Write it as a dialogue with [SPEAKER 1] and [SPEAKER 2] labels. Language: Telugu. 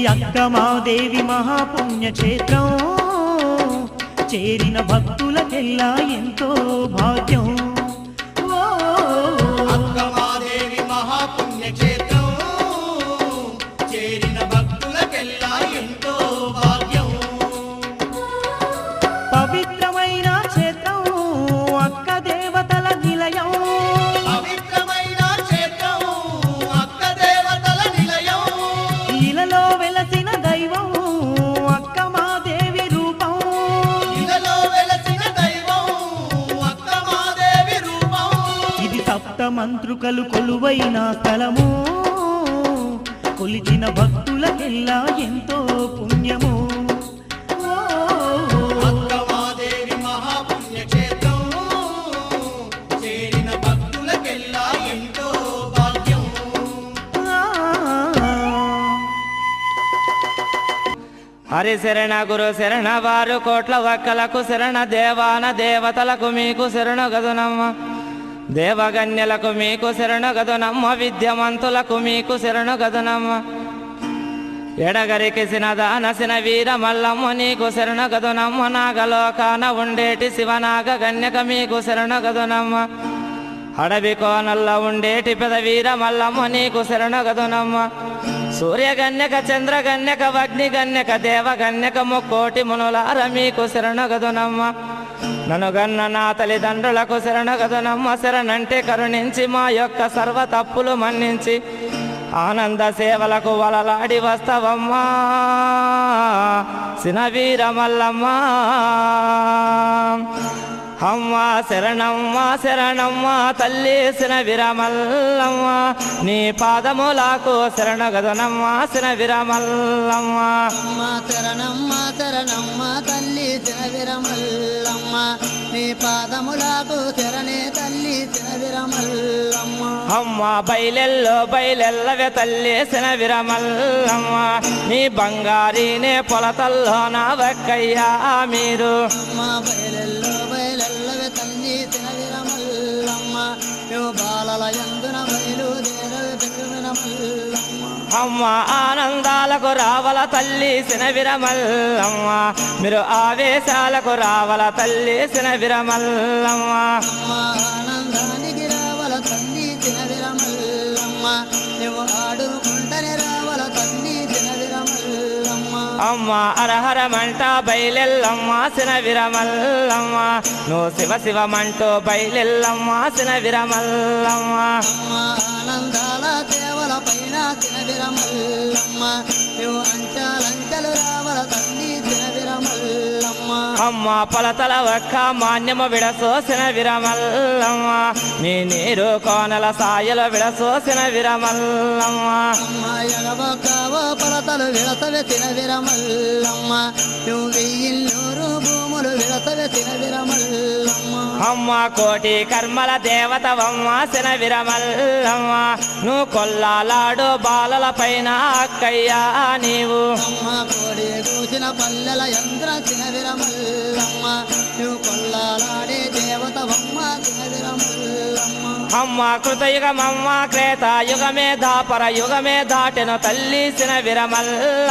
[SPEAKER 1] ఇది అక్కమాదేవి మహాపుణ్యక్షేత్రం. చేరిన భక్తులకెల్లా ఎంతో భాగ్యం. సప్త మంత్రుకలు కొలువైన స్థలము. కొలిచిన భక్తులకెల్లా ఎంతో పుణ్యము. ఓ,
[SPEAKER 2] అక్కమాదేవి మహాపుణ్యక్షేత్రం చేరిన భక్తులకెల్లా ఎంతో భాగ్యం
[SPEAKER 1] ఆ.
[SPEAKER 3] హరి శరణ గురు శరణ వారు కోట్ల వక్కలకు శరణ దేవాన దేవతలకు మీకు శరణు గదునమ్మ. దేవగన్యలకు మీకు శరణుగదునమ్మ విద్యమంతులకు మీకు శరణుగదునమ్మ ఎడగరికిసిన దానసిన వీర మల్లమ్మ నీకు శరణగదునమ్మ నాగలోకాన ఉండేటి శివనాగ గన్యక మీకు శరణగదునమ్మ అడవి కోనల్లో ఉండేటి పెద వీర మల్లమ్మ నీకు శరణగదునమ్మ సూర్యగన్యక చంద్రగన్యక అగ్నిగన్యక దేవగన్యక ముక్కోటి మునులార మీకు శరణ ననుగన్న నా తల్లిదండ్రులకు శరణ గదునమ్మ శరణంటే కరుణించి మా యొక్క సర్వ తప్పులు మన్నించి ఆనంద సేవలకు వలలాడి వస్తవమ్మా. సినవీర మల్లమ్మా. అమ్మ శరణమ్మ శరణమ్మ తల్లి సిన విరమల్లమ్మ నీ పాదములకు శరణ గదనమ్మ సిన విరమల్లమ్మ.
[SPEAKER 4] అమ్మ శరణమ్మ శరణమ్మ తల్లి శిరవిరమల్లమ్మ నీ పాదములకు శరణే తల్లి శిరవిరమల్లమ్మ
[SPEAKER 3] అమ్మ బయలెల్లో బయలెల్లవే తల్లి విరమల్లమ్మ నీ బంగారీనే పొలతల్లో నా వక్కయ్యా మీరు.
[SPEAKER 4] అమ్మ బయలెల్లో బయలెల్లవే నువ్వు
[SPEAKER 3] అమ్మ ఆనందాలకు రావల తల్లి సిన విరమల్లమ్మ మీరు ఆవేశాలకు రావల తల్లి సిన విరమల్లమ్మ
[SPEAKER 4] ఆనందానికి
[SPEAKER 3] అమ్మ అరహరమంట బయలెల్లమ్మ సిన విరమల్లమ్మ. నువ్వు శివ శివమంటూ బయలెల్లమ్మ సిన విరమల్లమ్మ.
[SPEAKER 4] ఆనందాల దేవల పైన తినవిరమల్లమ్మ
[SPEAKER 3] అమ్మ పొలతల ఒక్క మాన్యము విడసోసిన విరమల్లమ్మ. నీ నీరు కోనల సాయలు విడసోసిన విరమల్లమ్మ.
[SPEAKER 4] పొలతలు విడతవే తినవిరమల్లమ్మ నువ్వు వెయ్యిన్నూరు భూములు విడతవే తినవిరమల్లమ్మ
[SPEAKER 3] అమ్మ కోటి కర్మల దేవతవమ్మ సిన విరమల్లమ్మ. నువ్వు కొల్లాలాడు బాలల పైన అక్కయ్యా నీవు.
[SPEAKER 4] అమ్మ కోడి పల్లెల యంత్ర చినవిరమల్లమ్మ నువ్వు కొల్లాలాడే దేవతవమ్మ చినవిరమల్లమ్మ
[SPEAKER 3] అమ్మ. కృతయుగమమ్మ క్రేత యుగమే దాపర యుగమే దాటిన తల్లి సిన విరమల్ల